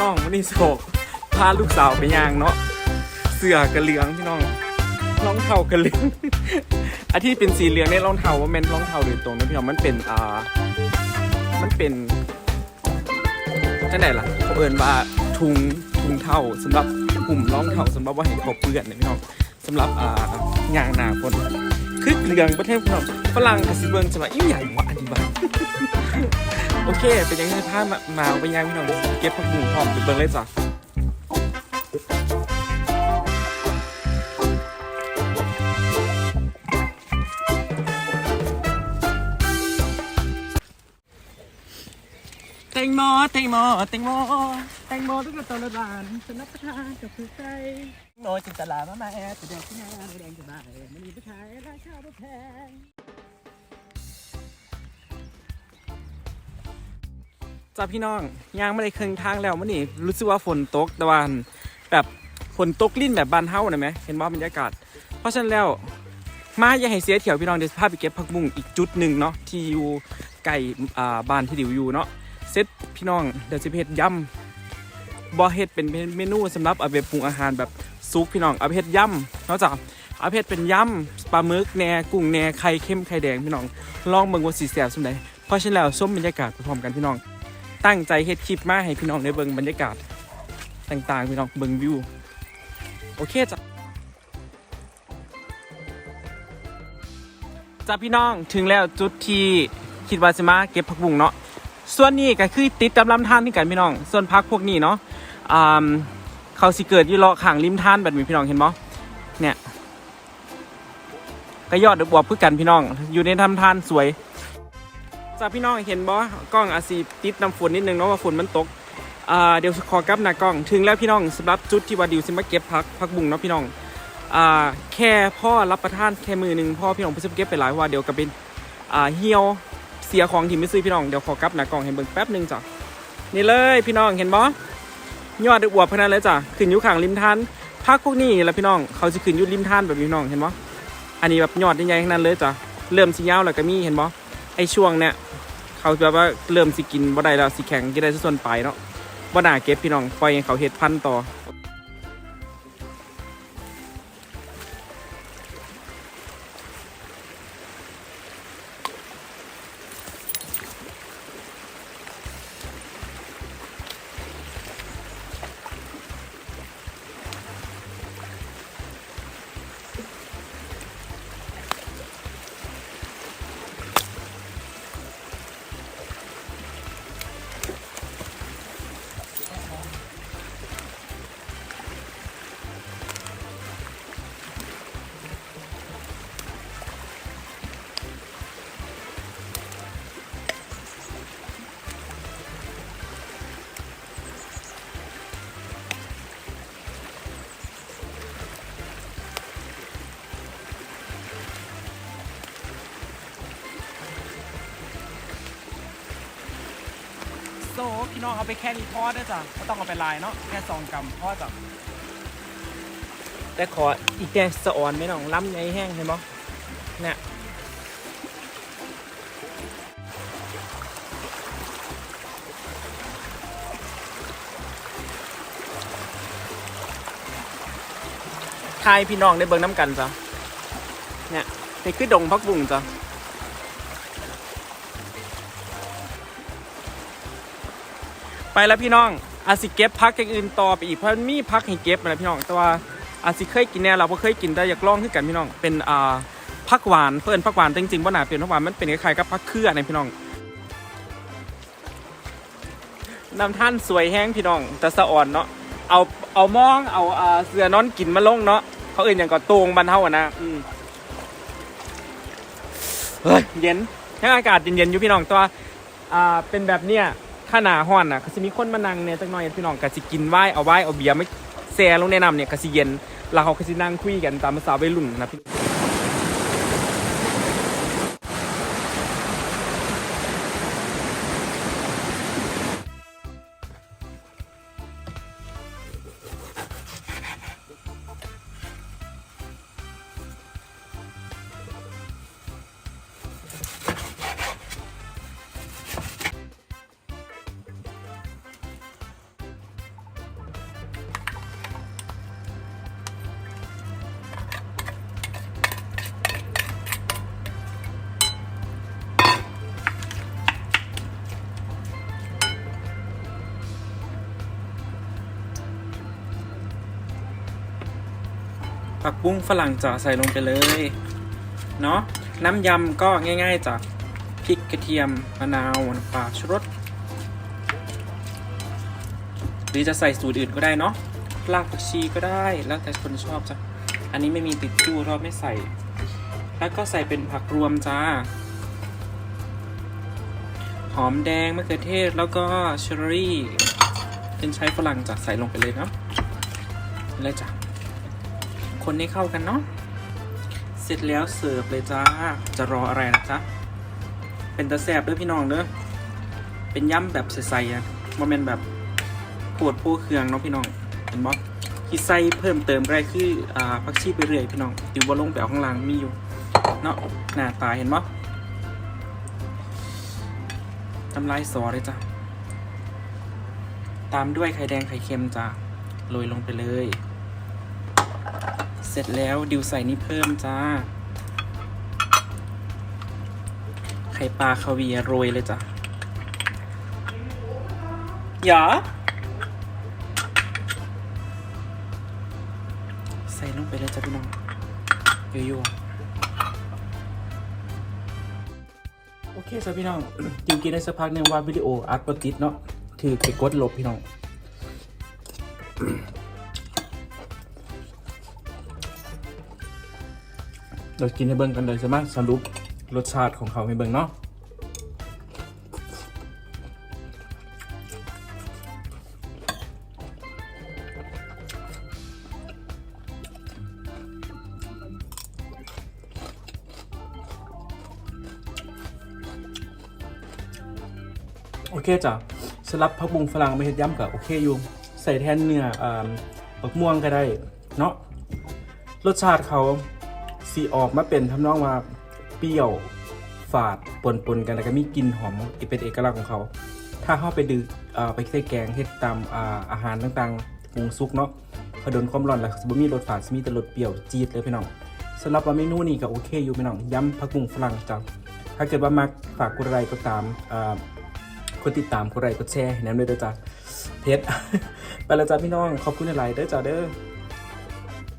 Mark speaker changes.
Speaker 1: น้องวันนี้โศกพาลูกสาวไปย่างเนาะเสือกระเหลืองพี่น้องรองเท้ากระเหลืองอันที่เป็นสีเหลืองเนี่ยรองเท้าว่าแม่นรองเท้าโดยตรงนะพี่น้องมันเป็นอ่ามันเป็นจังไหนล่ะเขาเอินว่าทุงทุงเท้าสำหรับหุ่มรองเท้าสำหรับว่าให้เขาเปื้อนนี่ยพี่น้องสำหรับอ่ายางหนาคน คือเหลืองประเทศพี่น้องฝรั่งกับซิเบิงจะมาอีหยังวะอันนี้บ้าโอเค เป็นยังไงพามามาไปย่างพี่น้องเก็บผักบุ้งพร้อมไปเบิ่งเลยจ้ะแตงโมแตงโมแตงโม แตงโมทุกคนตลอดบานสนับประทานกับคือใจโมจินตลามาแม่จะแดงที่ไหนแดงจะได้มันมีผู้ชายราคาบ่แพงจ้าพี่น้องย่างไม่ได้ครึ่งทางแล้วมันนี่รู้สึกว่าฝนตกต่ว่าแบบฝนตกลิ้นแบบบานเฮานะไหมเห็นว่าบรรยากาศ เพราะฉะนั้นแล้วมาอย่าให้เสียเที่ยวพี่น้องเดี๋ยวพาไปเก็บผักบุ้งอีกจุดหนึ่งเนาะที่อยู่ไก่บ้านที่ดิวอยู่เนาะเซตพี่น้องเดี๋ยวจะเฮ็ดยำ บ่เฮ็ดเป็นเมนูสำหรับเอาไปปรุงอาหารแบบซุปพี่น้องเอาไปเฮ็ดยำนอกจากเอาไปเฮ็ดเป็นยำปลาหมึกแหนกุ้งแหนไข่เค็มไข่แดงพี่น้องลองเบิ่งว่าสีแซ่บสุดใดเพราะฉะนั้นแล้วชมบรรยากาศไปพร้อมกันพี่น้อง ตั้งใจเฮ็ดคลิปมาให้พี่น้องได้เบิ่งบรรยากาศต่างๆพี่น้องเบิ่งวิวโอเคจ้ะจ้าพี่น้องถึงแล้วจุดที่คิดว่าจะมาเก็บผักบุ้งเนาะส่วนนี้ก็คือติดกับลำธารนี่กันพี่น้อง ส่วนพักพวกนี้เนาะ อ่าเขาสิเกิดอยู่เลาะข้างริมท่านแบบนี้พี่น้องเห็นบ่เนี่ยก็ยอดดอกบวบคือกันพี่น้อง อยู่ในทำทานสวยจ้าพี่น้องเห็นบ่กล้องอาจสีติดน้ำฝนนิดนึงเนาะว่าฝนมันตกอ่าเดี๋ยวขอกลับหน้ากล้อง ถึงแล้วพี่น้องสำหรับจุดที่ว่าดิวสิมาเก็บพักพักบุ้งเนาะพี่น้องอ่าแค่พ่อรับประทานแค่มือหนึ่งพ่อพี่น้องไปซื้อเก็บไปหลายว่าเดี๋ยวก็เป็นอ่าเหี่ยวเสียของที่ไม่ซื้อพี่น้องเดี๋ยวขอกลับหน้ากล้องให้เบิ่งแป๊บนึงจ้ะนี่เลยพี่น้องเห็นบ่ ยอดอวบพนันเลยจ้ะขึ้นอยู่ข้างริมทานพักพวกนี้แหละพี่น้องเขาจะขึ้นอยู่ริมทานแบบพี่น้องเห็นบ่อันนี้แบบยอดใหญ่ๆทั้งนั้นเลยจ้ะเริ่มสียาวแล้วก็มีเห็นบ่ไอช่วงเนี้ยเขาแบบว่าเริ่มสิกินบ่ได้แล้วสิแข็งกินได้ส่วนปลายเนาะบ่น่าเก็บพี่น้องปล่อยให้เขาเห็ดพันต่อ โซพี่น้องเอาไปแค่นี้พอได้จ้ะไม่ต้องเอาไปลายเนาะแค่สองกำพอจ้ะแต่ขออีกแกสะอ่อนไม่น้องล้ำใหญ่แห้งเห็นบ่เนี่ยทายพี่น้องได้เบิ่งน้ำกันจ้ะเนี่ยนี่คือดงพักบุ่งจ้ะ ไปแล้วพี่น้องอาจสิเก็บพักอย่างอื่นต่อไปอีกเพราะมีพักให้เก็บนะพี่น้อง แต่ว่าอาจสิเคยกินแน่เราก็เคยกินแต่อยากลองขึ้นกันพี่น้อง เป็นอ่าพักหวานเพิ่นพักหวานจริงๆว่าหนาเป็นพักหวานมันเป็นคล้ายๆกับพักเครือนะพี่น้องนำท่านสวยแห้งพี่น้องแต่สะอ่อนเนาะเอาเอามองเอาอเสือนอนกินมาลงเนาะเขาเอื่นอย่างก็โตงบันเท่าอะนะอืมเฮ้ยเย็นยังอากาศเย็นๆอยู่พี่น้องตัวอ่าเป็นแบบเนี้ย ถ้าหนาห้อนอะก็จะมีคนมานั่งเนี่ยจักหน่อยพี่น้องก็สิกินไหว้เอาไหว้เอาเบียร์ไม่แซ่ลงแนะนำเนี่ยก็สิเย็นแล้วเขาก็สินั่งคุยกันตามภาษาวัยรุ่นนะพี่ ผักบุ้งฝรั่งจะใส่ลงไปเลยเนาะน้ำยำก็ง่าย ๆจ้ะพริกกระเทียมมะนาวน้ำปลาชูรสหรือจะใส่สูตรอื่นก็ได้เนาะรากผักชีก็ได้แล้วแต่คนชอบจ้ะอันนี้ไม่มีติดตู้รอบไม่ใส่ แล้วก็ใส่เป็นผักรวมจ้า หอมแดงมะเขือเทศแล้วก็เชอร์รี่เป็นใช้ฝรั่งจะใส่ลงไปเลยเนาะเลยจ้ะ คนให้เข้ากันเนาะ เสร็จแล้วเสิร์ฟเลยจ้า จะรออะไรนะจ๊ะ เป็นตะแสบด้วยพี่น้องเด้อ เป็นย่ำแบบใสๆอะโมเมนแบบปวดผู้เครื่องเนาะพี่น้อง เห็นบ่ที่ใส่เพิ่มเติมได้คืออ่าผักชีไปเรื่อยพี่น้องติวบอลลงไปเอาข้างล่างมีอยู่ เนาะหน้าตาเห็นบ่ทำลายซอเลยจ้ะ ตามด้วยไข่แดงไข่เค็มจ้ะโรยลงไปเลย ร็จแล้วดิวใส่นี่เพิ่มจ้า ไข่ปลาคาเวียร์โรยเลยจ้ะหยาใส่ลงไปเลยจ้ะพี่น้องยั่ๆโอเคจ้ะพี่น้องดิวกินได้สักพักหนึ่งว่าวิดีโออัดปติดเนาะถือไปกดลบพี่น้อง เรากินให้เบิ่งกันเลยใช่ไหมสรุปรสชาติของเขาให้เบิ่งเนาะโอเคจ้ะสลับผักบุงฝรั่งไม่เห็ดย้ำกับโอเคอยู่ ใส่แทนเนื้ออ่าบักม่วงก็ได้ เนาะรสชาติเขา สีออกมาเป็นทำนองว่าเปรี้ยวฝาดปนปนๆกันแล้วก็มีกลิ่นหอมเป็นเอกลักษณ์ของเขา ถ้าเข้าไปดึกเอ่อไปใส่แกงเฮ็ดตามอาอาหารต่างๆปรุงซุกเนาะพอโดนความร้อนแล้วสิบ่มีรสฝาดสิมีแต่รสเปรี้ยวจี๊ดเลยพี่น้องสำหรับว่าเมนูนี้ก็โอเคอยู่พี่น้องย้ำผักบุ้งฝรั่งจ้ะถ้าเกิดว่ามักฝากกดไลค์ก็ตามอ่ากดติดตามกดไลค์กดแชร์แนะนำด้วยด้อจ้ะเพชรไปแล้วจ้าพี่น้องขอบคุณหลายๆเด้อจ้าเด้อ